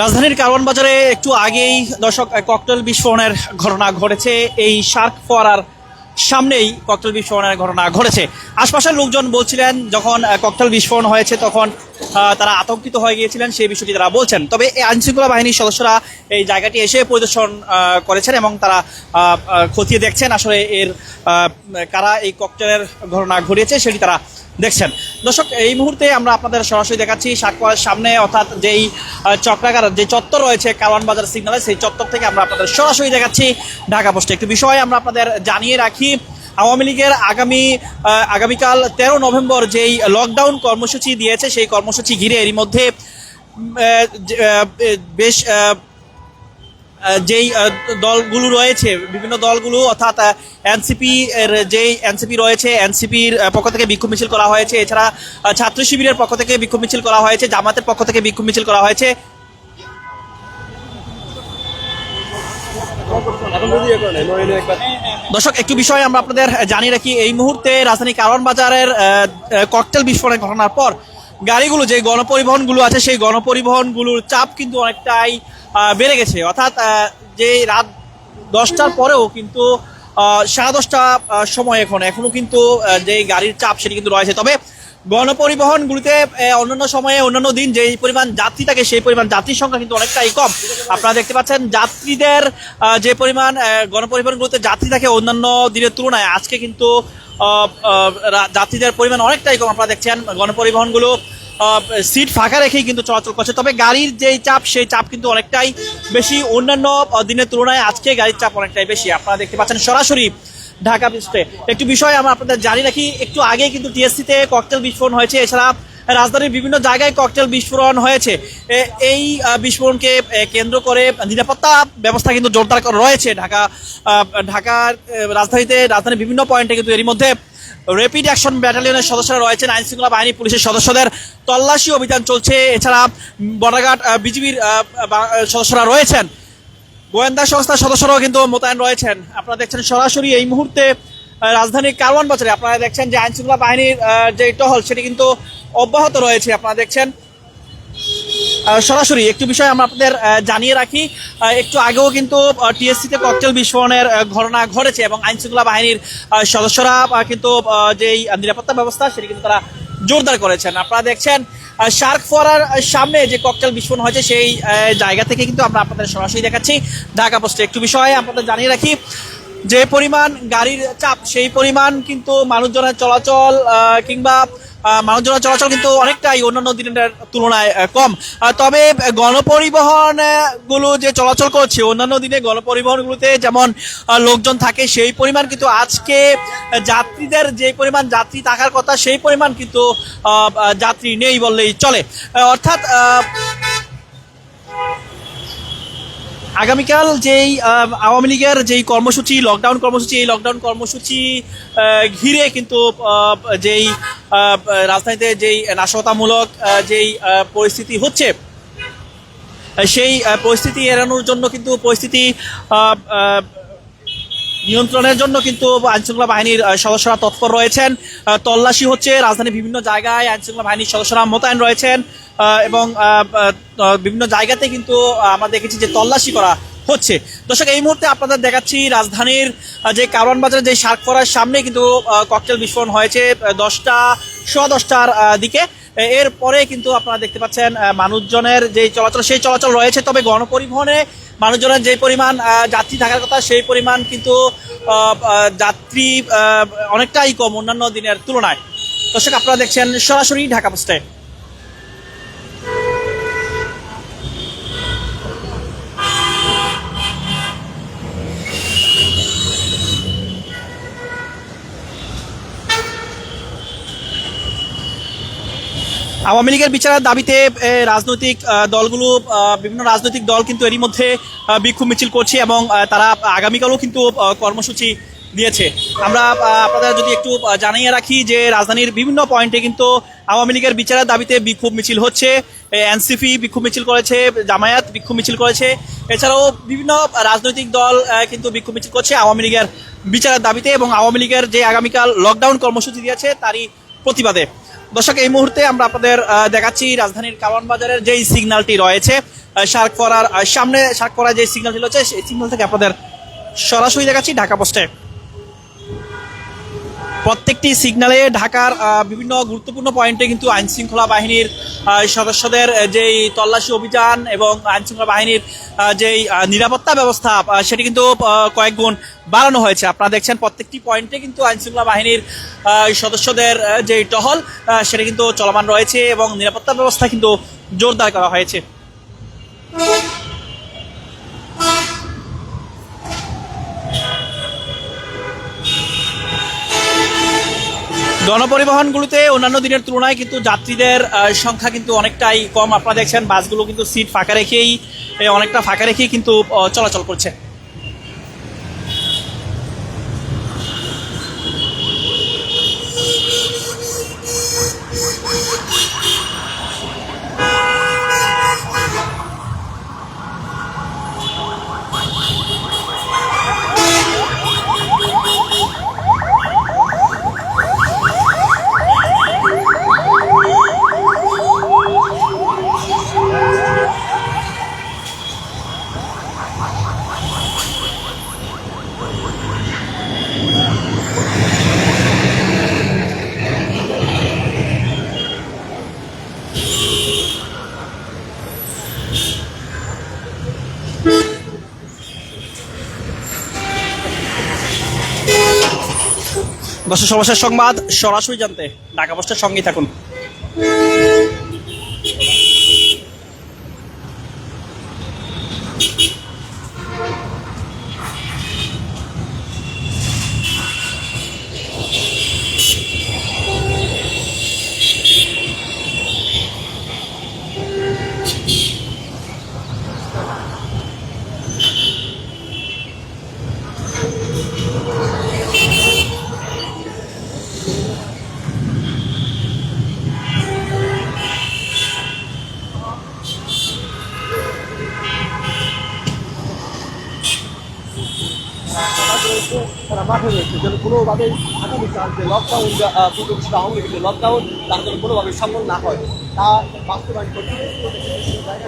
রাজধানীর কারওয়ান বাজারে একটু আগেই দর্শক ককটেল বিস্ফোরণের ঘটনা ঘটেছে। এই শার্ক ফোয়ারার সামনেই ককটেল বিস্ফোরণের ঘটনা ঘটেছে। আশপাশের লোকজন বলছিলেন, যখন ককটেল বিস্ফোরণ হয়েছে তখন তারা আতঙ্কিত হয়ে গিয়েছিলেন, সেই বিষয়টি তারা বলছেন। তবে এই আইনশৃঙ্খলা বাহিনীর সদস্যরা এই জায়গাটি এসে পরিদর্শন করেছেন এবং তারা খতিয়ে দেখছেন আসলে এর কারা এই ককটেলের ঘটনা ঘটিয়েছে, সেটি তারা দেখছেন। দর্শক, এই মুহূর্তে আমরা আপনাদের সরাসরি দেখাচ্ছি সাকুয়ার সামনে, অর্থাৎ যেই চক্রাকার, যে চত্বর রয়েছে কারওয়ান বাজার সিগনালে, সেই চত্বর থেকে আমরা আপনাদের সরাসরি দেখাচ্ছি ঢাকা পোস্টে। একটু বিষয় আমরা আপনাদের জানিয়ে রাখি, আওয়ামী লীগের আগামী আগামীকাল তেরো নভেম্বর যেই লকডাউন কর্মসূচি দিয়েছে, সেই কর্মসূচি ঘিরে এরই মধ্যে বেশ যেই দলগুলো রয়েছে, বিভিন্ন দলগুলো, অর্থাৎ এনসিপি এর যেই এনসিপি রয়েছে, এনসিপির পক্ষ থেকে বিক্ষোভ মিছিল করা হয়েছে। এছাড়া ছাত্র শিবিরের পক্ষ থেকে বিক্ষোভ মিছিল করা হয়েছে, জামাতের পক্ষ থেকে বিক্ষোভ মিছিল করা হয়েছে। দর্শক, একটু বিষয় আমরা আপনাদের জানিয়ে রাখি, এই মুহূর্তে রাজধানী কারণ বাজারের ককটেল বিস্ফোরণের ঘটনার পর গাড়িগুলো, যে গণপরিবহনগুলো আছে, সেই গণপরিবহনগুলোর চাপ কিন্তু অনেকটাই বেড়ে গেছে। অর্থাৎ যে রাত দশটার পরেও কিন্তু সাড়ে দশটা সময় এখন। এখনও কিন্তু যে গাড়ির চাপ সেটি কিন্তু রয়েছে। তবে গণপরিবহনগুলিতে অন্যান্য সময়ে, অন্যান্য দিন যেই পরিমাণ যাত্রী থাকে, সেই পরিমাণ যাত্রীর সংখ্যা কিন্তু অনেকটাই কম। আপনারা দেখতে পাচ্ছেন, যাত্রীদের যে পরিমাণ গণপরিবহনগুলোতে যাত্রী থাকে অন্যান্য দিনের তুলনায়, আজকে কিন্তু যাত্রীদের পরিমাণ অনেকটাই কম। আপনারা দেখছেন, গণপরিবহনগুলো সিট ফাঁকা রেখেই কিন্তু চলাচল করছে। তবে গাড়ির যেই চাপ, সেই চাপ কিন্তু অনেকটাই বেশি। অন্যান্য দিনের তুলনায় আজকে গাড়ির চাপ অনেকটাই বেশি। আপনারা দেখতে পাচ্ছেন সরাসরি ঢাকা পৃষ্ঠে একটু বিষয় আমরা আপনাদের জানি রাখি, একটু আগে কিন্তু টিএসসিতে ককটেল বিস্ফোরণ হয়েছে। এছাড়া রাজধানীর বিভিন্ন জায়গায় ককটেল বিস্ফোরণ হয়েছে। এই বিস্ফোরণকে কেন্দ্র করে নিরাপত্তা ব্যবস্থা কিন্তু জোরদার রয়েছে। ঢাকা ঢাকার রাজধানীতে, রাজধানীর বিভিন্ন পয়েন্টে কিন্তু এরই মধ্যে র্যাপিড অ্যাকশন ব্যাটালিয়নের সদস্যরা রয়েছেন, আইন শৃঙ্খলা বাহিনী, পুলিশের সদস্যদের তল্লাশি অভিযান চলছে। এছাড়া বর্ডারঘাট বিজিবির সদস্যরা রয়েছেন। গোয়েন্দা সংস্থার সদস্যরাও কিন্তু মোতায়েন রয়েছেন। আপনারা দেখছেন সরাসরি এই মুহূর্তে রাজধানীর কারওয়ান বাজারে। আপনারা দেখছেন যে আইন শৃঙ্খলা বাহিনীর যে টহল, সেটি কিন্তু অব্যাহত রয়েছে। আপনারা দেখছেন সরাসরি একটু বিষয় আমরা আপনাদের জানিয়ে রাখি। একটু আগেও কিন্তু টিএসসিতে ককটেল বিস্ফোরণের ঘটনা ঘটেছে এবং আইনশৃঙ্খলা বাহিনীর সদস্যরা কিন্তু যেই নিরাপত্তা ব্যবস্থা সেটি কিন্তু তারা জোরদার করেছেন। আপনারা দেখছেন শার্ক ফোয়ারার সামনে যে ককটেল বিস্ফোরণ হয়েছে সেই জায়গা থেকে কিন্তু আমরা আপনাদের সরাসরি দেখাচ্ছি। ঢাকা পোস্টে একটু বিষয়ে আপনাদের জানিয়ে রাখি। যে পরিমাণ গাড়ির চাপ সেই পরিমাণ কিন্তু মানুষজনের চলাচল কিংবা মানুষজনের চলাচল কিন্তু অনেকটাই অন্যান্য দিনের তুলনায় কম। তবে গণপরিবহন আহ, গুলো যে চলাচল করছে অন্যান্য দিনে গণপরিবহনগুলোতে যেমন লোকজন থাকে সেই পরিমাণ কিন্তু আজকে যাত্রীদের যে পরিমাণ যাত্রী থাকার কথা সেই পরিমাণ কিন্তু যাত্রী নেই বললেই চলে। অর্থাৎ আগামীকাল যেই আওয়ামী লীগের যেই কর্মসূচি লকডাউন কর্মসূচি, এই লকডাউন কর্মসূচি ঘিরে কিন্তু যেই রাজধানীতে যেই নাশকতামূলক যেই পরিস্থিতি হচ্ছে, সেই পরিস্থিতি এড়ানোর জন্য কিন্তু পরিস্থিতি নিয়ন্ত্রণের জন্য কিন্তু আইনশৃঙ্খলা বাহিনীর সদস্যরা তৎপর রয়েছেন। তল্লাশি হচ্ছে, রাজধানীর বিভিন্ন জায়গায় আইনশৃঙ্খলা বাহিনীর সদস্যরা মোতায়েন রয়েছেন এবং বিভিন্ন জায়গাতে কিন্তু আমরা দেখেছি যে তল্লাশি করা হচ্ছে। দর্শক, এই মুহূর্তে আপনাদের দেখাচ্ছি রাজধানীর যে কারওয়ান বাজারের যে শার্ক ফরার সামনে কিন্তু ককটেল বিস্ফোরণ হয়েছে দশটা, সোয়া দশটার দিকে। এর পরে কিন্তু আপনারা দেখতে পাচ্ছেন মানুষজনের যে চলাচল, সেই চলাচল রয়েছে। তবে গণপরিবহনে মানুষজনের যে পরিমাণ যাত্রী থাকার কথা, সেই পরিমাণ কিন্তু যাত্রী অনেকটাই কম অন্যান্য দিনের তুলনায়। দর্শক, আপনারা দেখছেন সরাসরি ঢাকা পোস্টে। আওয়ামী লীগের বিচারের দাবিতে রাজনৈতিক দলগুলো বিভিন্ন রাজনৈতিক দল কিন্তু এরই মধ্যে বিক্ষোভ মিছিল করছে এবং তারা আগামীকালও কিন্তু কর্মসূচি দিয়েছে। আমরা আপনাদের যদি একটু জানিয়ে রাখি যে রাজধানীর বিভিন্ন পয়েন্টে কিন্তু আওয়ামী লীগের বিচারের দাবিতে বিক্ষোভ মিছিল হচ্ছে। এনসিপি বিক্ষোভ মিছিল করেছে, জামায়াত বিক্ষোভ মিছিল করেছে। এছাড়াও বিভিন্ন রাজনৈতিক দল কিন্তু বিক্ষোভ মিছিল করছে আওয়ামী লীগের বিচারের দাবিতে এবং আওয়ামী লীগের যে আগামীকাল লকডাউন কর্মসূচি দিয়েছে, তারই প্রতিবাদে। দর্শক, এই মুহূর্তে আমরা আপনাদের দেখাচ্ছি রাজধানীর কারওয়ান বাজারের যেই সিগন্যালটি রয়েছে শার্ক করার সামনে শার্ক করার যে সিগন্যালটি রয়েছে, সেই সিগন্যাল থেকে আপনাদের সরাসরি দেখাচ্ছি ঢাকা পোস্টে। প্রত্যেকটি সিগনালে ঢাকার বিভিন্ন গুরুত্বপূর্ণ পয়েন্টে কিন্তু আইন শৃঙ্খলা বাহিনীর সদস্যদের যেই তল্লাশি অভিযান এবং আইন শৃঙ্খলা বাহিনীর যেই নিরাপত্তা ব্যবস্থা সেটি কিন্তু কয়েক গুণ বাড়ানো হয়েছে। আপনারা দেখছেন প্রত্যেকটি পয়েন্টে কিন্তু আইন শৃঙ্খলা বাহিনীর সদস্যদের যেই টহল সেটা কিন্তু চলমান রয়েছে এবং নিরাপত্তা ব্যবস্থা কিন্তু জোরদার করা হয়েছে। গণপরিবহনগুলোতে অন্যান্য দিনের তুলনায় কিন্তু যাত্রীদের সংখ্যা কিন্তু অনেকটাই কম। আপনারা দেখছেন, বাসগুলো কিন্তু সিট ফাঁকা রেখেই অনেকটা ফাঁকা রেখেই কিন্তু চলাচল করছে। দর্শক সমস্যার সংবাদ সরাসরি জানতে ঢাকা পোস্টের সঙ্গেই থাকুন। তারা মাঠে রয়েছে। যেন কোনোভাবেই আগামীকাল যে লকডাউন পূর্ববর্তী আওয়ামী লীগের লকডাউন তার যেন কোনোভাবে সম্ভব না হয়। তা বাস্তবায়ন করতে জায়গা